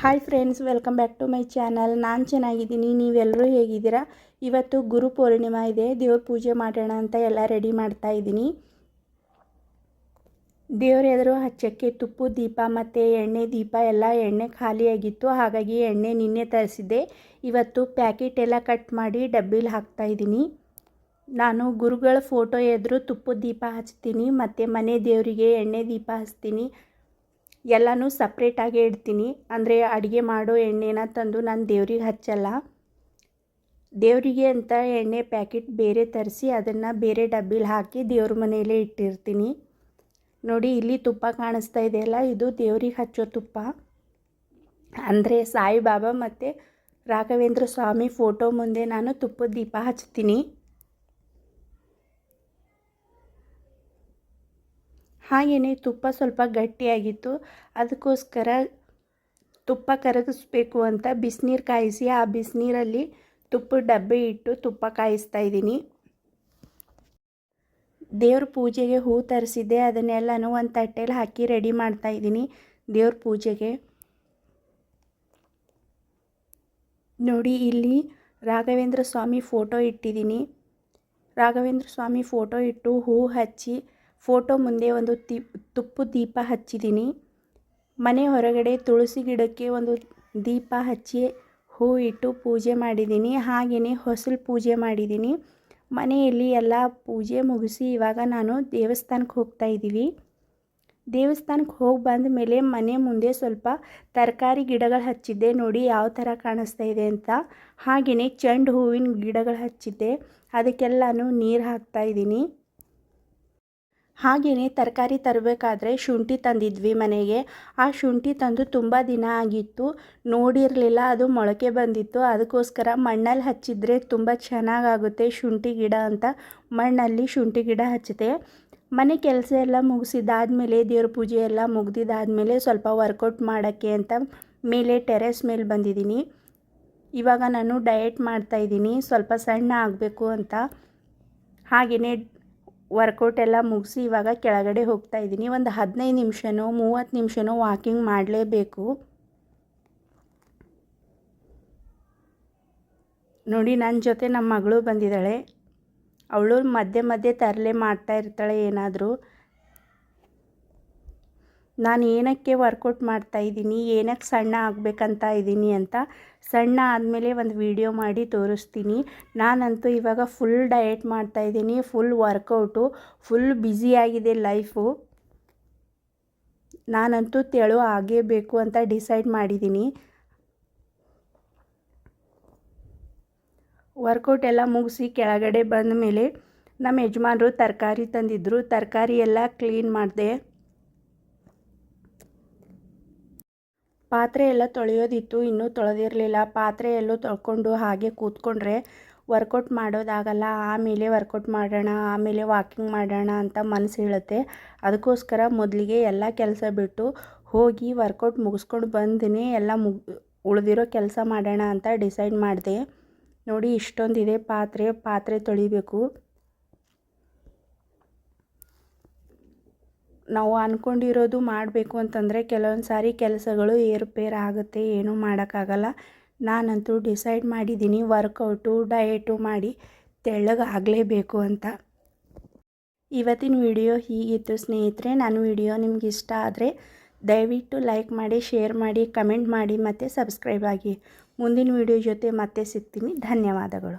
Hi friends welcome back to my channel ನಾನು ಚೆನ್ನಾಗಿದ್ದೀನಿ ನೀವೆಲ್ಲರೂ ಹೇಗಿದ್ದೀರಾ? ಇವತ್ತು ಗುರು ಪೂರ್ಣಿಮಾ ಇದೆ, ದೇವ್ರ ಪೂಜೆ ಮಾಡೋಣ ಅಂತ ಎಲ್ಲ ರೆಡಿ ಮಾಡ್ತಾ ಇದ್ದೀನಿ. ದೇವ್ರ ಎದುರು ಹಚ್ಚಕ್ಕೆ ತುಪ್ಪು, ದೀಪ ಮತ್ತು ಎಣ್ಣೆ, ದೀಪ ಎಲ್ಲ ಎಣ್ಣೆ ಖಾಲಿಯಾಗಿತ್ತು ಹಾಗಾಗಿ ಎಣ್ಣೆ ನಿನ್ನೆ ತರಿಸಿದ್ದೆ. ಇವತ್ತು ಪ್ಯಾಕೆಟ್ ಎಲ್ಲ ಕಟ್ ಮಾಡಿ ಡಬ್ಬಿಲಿ ಹಾಕ್ತಾ ಇದ್ದೀನಿ. ನಾನು ಗುರುಗಳ ಫೋಟೋ ಎದುರು ತುಪ್ಪದ ದೀಪ ಹಚ್ತೀನಿ, ಮತ್ತು ಮನೆ ದೇವರಿಗೆ ಎಣ್ಣೆ, ದೀಪ ಹಚ್ತೀನಿ. ಎಲ್ಲನೂ ಸಪ್ರೇಟಾಗಿ ಇಡ್ತೀನಿ. ಅಂದರೆ ಅಡುಗೆ ಮಾಡೋ ಎಣ್ಣೆನ ತಂದು ನಾನು ದೇವ್ರಿಗೆ ಹಚ್ಚಲ್ಲ. ದೇವರಿಗೆ ಅಂತ ಎಣ್ಣೆ ಪ್ಯಾಕೆಟ್ ಬೇರೆ ತರಿಸಿ ಅದನ್ನು ಬೇರೆ ಡಬ್ಬಿಲಿ ಹಾಕಿ ದೇವ್ರ ಮನೆಯಲ್ಲೇ ಇಟ್ಟಿರ್ತೀನಿ. ನೋಡಿ, ಇಲ್ಲಿ ತುಪ್ಪ ಕಾಣಿಸ್ತಾ ಇದೆಯಲ್ಲ ಇದು ದೇವ್ರಿಗೆ ಹಚ್ಚೋ ತುಪ್ಪ. ಅಂದರೆ ಸಾಯಿಬಾಬಾ ಮತ್ತು ರಾಘವೇಂದ್ರ ಸ್ವಾಮಿ ಫೋಟೋ ಮುಂದೆ ನಾನು ತುಪ್ಪದ ದೀಪ ಹಚ್ತೀನಿ. ಹಾಗೆಯೇ ತುಪ್ಪ ಸ್ವಲ್ಪ ಗಟ್ಟಿಯಾಗಿತ್ತು, ಅದಕ್ಕೋಸ್ಕರ ತುಪ್ಪ ಕರಗಿಸ್ಬೇಕು ಅಂತ ಬಿಸಿನೀರು ಕಾಯಿಸಿ, ಆ ಬಿಸಿನೀರಲ್ಲಿ ತುಪ್ಪದ ಡಬ್ಬೆ ಇಟ್ಟು ತುಪ್ಪ ಕಾಯಿಸ್ತಾ ಇದ್ದೀನಿ. ದೇವ್ರ ಪೂಜೆಗೆ ಹೂ ತರಿಸಿದ್ದೆ, ಅದನ್ನೆಲ್ಲನೂ ಒಂದು ತಟ್ಟೆಲಿ ಹಾಕಿ ರೆಡಿ ಮಾಡ್ತಾ ಇದ್ದೀನಿ ದೇವ್ರ ಪೂಜೆಗೆ. ನೋಡಿ, ಇಲ್ಲಿ ರಾಘವೇಂದ್ರ ಸ್ವಾಮಿ ಫೋಟೋ ಇಟ್ಟಿದ್ದೀನಿ. ರಾಘವೇಂದ್ರ ಸ್ವಾಮಿ ಫೋಟೋ ಇಟ್ಟು ಹೂ ಹಚ್ಚಿ ಫೋಟೋ ಮುಂದೆ ಒಂದು ತಿ, ತುಪ್ಪು ದೀಪ ಹಚ್ಚಿದ್ದೀನಿ. ಮನೆ ಹೊರಗಡೆ ತುಳಸಿ ಗಿಡಕ್ಕೆ ಒಂದು ದೀಪ ಹಚ್ಚಿ ಹೂ ಇಟ್ಟು ಪೂಜೆ ಮಾಡಿದ್ದೀನಿ. ಹಾಗೆಯೇ ಹೊಸಲು ಪೂಜೆ ಮಾಡಿದ್ದೀನಿ. ಮನೆಯಲ್ಲಿ ಎಲ್ಲ ಪೂಜೆ ಮುಗಿಸಿ ಇವಾಗ ನಾನು ದೇವಸ್ಥಾನಕ್ಕೆ ಹೋಗ್ತಾ ಇದ್ದೀವಿ. ದೇವಸ್ಥಾನಕ್ಕೆ ಹೋಗಿ ಬಂದ ಮೇಲೆ ಮನೆ ಮುಂದೆ ಸ್ವಲ್ಪ ತರಕಾರಿ ಗಿಡಗಳು ಹಚ್ಚಿದ್ದೆ. ನೋಡಿ ಯಾವ ಥರ ಕಾಣಿಸ್ತಾ ಇದೆ ಅಂತ. ಹಾಗೆಯೇ ಚೆಂಡು ಹೂವಿನ ಗಿಡಗಳು ಹಚ್ಚಿದ್ದೆ. ಅದಕ್ಕೆಲ್ಲನೂ ನೀರು ಹಾಕ್ತಾ ಇದ್ದೀನಿ. ಹಾಗೆಯೇ ತರಕಾರಿ ತರಬೇಕಾದ್ರೆ ಶುಂಠಿ ತಂದಿದ್ವಿ ಮನೆಗೆ. ಆ ಶುಂಠಿ ತಂದು ತುಂಬ ದಿನ ಆಗಿತ್ತು. ನೋಡಿರಲಿಲ್ಲ, ಅದು ಮೊಳಕೆ ಬಂದಿತ್ತು. ಅದಕ್ಕೋಸ್ಕರ ಮಣ್ಣಲ್ಲಿ ಹಚ್ಚಿದರೆ ತುಂಬ ಚೆನ್ನಾಗಾಗುತ್ತೆ ಶುಂಠಿ ಗಿಡ ಅಂತ. ಮಣ್ಣಲ್ಲಿ ಶುಂಠಿ ಗಿಡ ಹಚ್ಚಿದೆ. ಮನೆ ಕೆಲಸ ಎಲ್ಲ ಮುಗಿಸಿದ್ದಾದಮೇಲೆ, ದೇವ್ರ ಪೂಜೆ ಎಲ್ಲ ಮುಗ್ದಿದ್ದಾದಮೇಲೆ ಸ್ವಲ್ಪ ವರ್ಕೌಟ್ ಮಾಡೋಕ್ಕೆ ಅಂತ ಮೇಲೆ ಟೆರೆಸ್ ಮೇಲೆ ಬಂದಿದ್ದೀನಿ. ಇವಾಗ ನಾನು ಡಯಟ್ ಮಾಡ್ತಾಯಿದ್ದೀನಿ ಸ್ವಲ್ಪ ಸಣ್ಣ ಆಗಬೇಕು ಅಂತ. ಹಾಗೆಯೇ ವರ್ಕೌಟ್ ಎಲ್ಲ ಮುಗಿಸಿ ಇವಾಗ ಕೆಳಗಡೆ ಹೋಗ್ತಾ ಇದ್ದೀನಿ. ಒಂದು ಹದಿನೈದು ನಿಮಿಷನೋ, ಮೂವತ್ತು ನಿಮಿಷನೋ ವಾಕಿಂಗ್ ಮಾಡಲೇಬೇಕು. ನೋಡಿ ನನ್ನ ಜೊತೆ ನಮ್ಮ ಮಗಳು ಬಂದಿದ್ದಾಳೆ. ಅವಳು ಮಧ್ಯೆ ಮಧ್ಯೆ ತರಲೆ ಮಾಡ್ತಾ ಇರ್ತಾಳೆ ಏನಾದರೂ. ನಾನು ಏನಕ್ಕೆ ವರ್ಕೌಟ್ ಮಾಡ್ತಾ ಇದ್ದೀನಿ, ಏನಕ್ಕೆ ಸಣ್ಣ ಆಗಬೇಕಂತ ಇದ್ದೀನಿ ಅಂತ ಸಣ್ಣ ಆದಮೇಲೆ ಒಂದು ವಿಡಿಯೋ ಮಾಡಿ ತೋರಿಸ್ತೀನಿ. ನಾನಂತೂ ಇವಾಗ ಫುಲ್ ಡಯಟ್ ಮಾಡ್ತಾ ಇದ್ದೀನಿ ಫುಲ್ ವರ್ಕೌಟು ಫುಲ್ ಬ್ಯುಸಿಯಾಗಿದೆ ಲೈಫು ನಾನಂತೂ ತೆಳು ಆಗೇಬೇಕು ಅಂತ ಡಿಸೈಡ್ ಮಾಡಿದ್ದೀನಿ. ವರ್ಕೌಟ್ ಎಲ್ಲ ಮುಗಿಸಿ ಕೆಳಗಡೆ ಬಂದ ಮೇಲೆ ನಮ್ಮ ಯಜಮಾನರು ತರಕಾರಿ ತಂದಿದ್ದರು ತರಕಾರಿ ಎಲ್ಲ ಕ್ಲೀನ್ ಮಾಡಿದೆ. ಪಾತ್ರೆ ಎಲ್ಲ ತೊಳೆಯೋದಿತ್ತು, ಇನ್ನೂ ತೊಳೆದಿರಲಿಲ್ಲ. ಪಾತ್ರೆ ಎಲ್ಲೂ ತೊಳ್ಕೊಂಡು ಹಾಗೆ ಕೂತ್ಕೊಂಡ್ರೆ ವರ್ಕೌಟ್ ಮಾಡೋದಾಗಲ್ಲ, ಆಮೇಲೆ ವರ್ಕೌಟ್ ಮಾಡೋಣ, ಆಮೇಲೆ ವಾಕಿಂಗ್ ಮಾಡೋಣ ಅಂತ ಮನಸ್ಸು ಹೇಳುತ್ತೆ ಅದಕ್ಕೋಸ್ಕರ ಮೊದಲಿಗೆ ಎಲ್ಲ ಕೆಲಸ ಬಿಟ್ಟು ಹೋಗಿ ವರ್ಕೌಟ್ ಮುಗಿಸ್ಕೊಂಡು ಬಂದಿನಿ ಎಲ್ಲ ಮುಗ್ ಉಳಿದಿರೋ ಕೆಲಸ ಮಾಡೋಣ ಅಂತ ಡಿಸೈಡ್ ಮಾಡಿದೆ. ನೋಡಿ ಇಷ್ಟೊಂದಿದೆ ಪಾತ್ರೆ ಪಾತ್ರೆ ತೊಳಿಬೇಕು. ನಾವು ಅಂದ್ಕೊಂಡಿರೋದು ಮಾಡಬೇಕು ಅಂತಂದರೆ ಕೆಲವೊಂದು ಸಾರಿ ಕೆಲಸಗಳು ಏರುಪೇರು ಆಗುತ್ತೆ, ಏನೂ ಮಾಡೋಕ್ಕಾಗಲ್ಲ. ನಾನಂತೂ ಡಿಸೈಡ್ ಮಾಡಿದ್ದೀನಿ ವರ್ಕೌಟು, ಡಯಟು ಮಾಡಿ ತೆಳ್ಳಗಾಗಲೇಬೇಕು ಅಂತ. ಇವತ್ತಿನ ವಿಡಿಯೋ ಹೀಗಿತ್ತು ಸ್ನೇಹಿತರೆ ನನ್ನ ವಿಡಿಯೋ ನಿಮ್ಗೆ ಇಷ್ಟ ಆದರೆ ದಯವಿಟ್ಟು ಲೈಕ್ ಮಾಡಿ, ಶೇರ್ ಮಾಡಿ, ಕಮೆಂಟ್ ಮಾಡಿ ಮತ್ತು ಸಬ್ಸ್ಕ್ರೈಬ್ ಆಗಿ. ಮುಂದಿನ ವಿಡಿಯೋ ಜೊತೆ ಮತ್ತೆ ಸಿಗ್ತೀನಿ. ಧನ್ಯವಾದಗಳು.